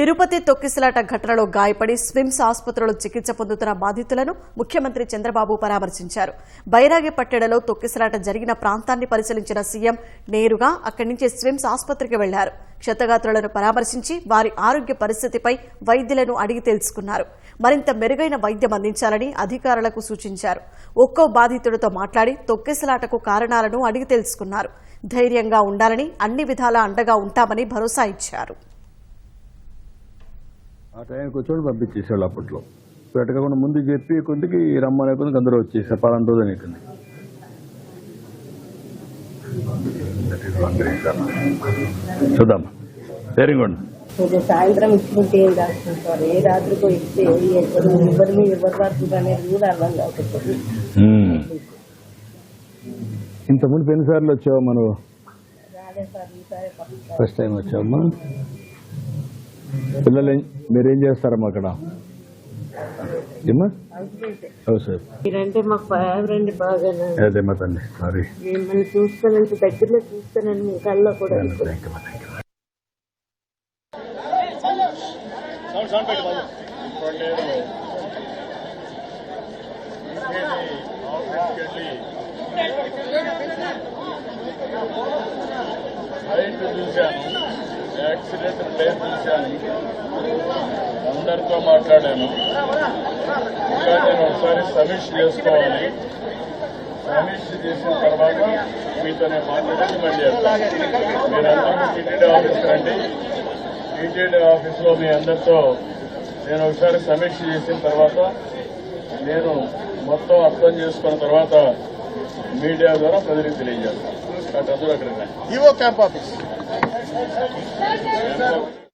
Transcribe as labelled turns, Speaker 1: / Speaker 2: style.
Speaker 1: తిరుపతి తొక్కిసలాట ఘటనలో గాయపడి స్విమ్స్ ఆసుపత్రిలో చికిత్స పొందుతున్న బాధితులను ముఖ్యమంత్రి చంద్రబాబు పరామర్శించారు. బైరాగి పట్టెడలో తొక్కిసలాట జరిగిన ప్రాంతాన్ని పరిశీలించిన సీఎం నేరుగా అక్కడి నుంచి స్విమ్స్ ఆసుపత్రికి వెళ్ళారు. క్షతగాత్రులను పరామర్శించి వారి ఆరోగ్య పరిస్థితిపై వైద్యులను అడిగి తెలుసుకున్నారు. మరింత మెరుగైన వైద్యం అందించాలని అధికారులకు సూచించారు. ఒక్కో బాధితుడితో మాట్లాడి తొక్కిసలాటకు కారణాలను అడిగి తెలుసుకున్నారు. ధైర్యంగా ఉండాలని అన్ని విధాలా అండగా ఉంటామని భరోసా ఇచ్చారు.
Speaker 2: ఆ టైంకి వచ్చి పంపించేసేవాళ్ళు అప్పట్లో. పెట్టకుండా ముందు చెప్పి కొద్దికి రమ్మనే కొద్దికి అందరూ వచ్చేసారు. పలానా రోజు అనేకండి చూద్దాం. వెరీ గుడ్
Speaker 3: సాయంత్రం ఇచ్చుకుంటే ఏం రాసుకుంటారు ఏ రాత్రికో ఇస్తే ఎవరు ఎవరి మీద ఎవరు రాసుకుంటారు కూడా అర్థం కాకపోతే
Speaker 2: ఇంతకుముందు ఎన్నిసార్లు వచ్చావు మనం
Speaker 3: రాలే
Speaker 2: ఫస్ట్ టైం వచ్చావమ్మా? పిల్లలు మీరేం చేస్తారమ్మా అక్కడ?
Speaker 3: బాగా.
Speaker 2: అదేమ్మా తండ్రి సారీ.
Speaker 3: చూస్తానంటే దగ్గరలో చూస్తానని మీ కళ్ళలో కూడా
Speaker 4: చూశాను యాక్సిడెంట్ లైట్ చూశాను అందరితో మాట్లాడాను. ఇంకా నేను ఒకసారి సమీక్ష చేసుకోవాలి. సమీక్ష చేసిన తర్వాత మీతో నేను మాట్లాడేది మళ్ళీ మీరు మీరందరూ టీటీడీ ఆఫీస్ రండి. టీటీడీ ఆఫీస్లో మీ అందరితో నేను ఒకసారి సమీక్ష చేసిన తర్వాత నేను మొత్తం అర్థం చేసుకున్న తర్వాత మీడియా ద్వారా ప్రజలకు తెలియజేస్తాను. కాబట్టి అందరూ అక్కడికి
Speaker 5: EO camp office.
Speaker 4: Camp office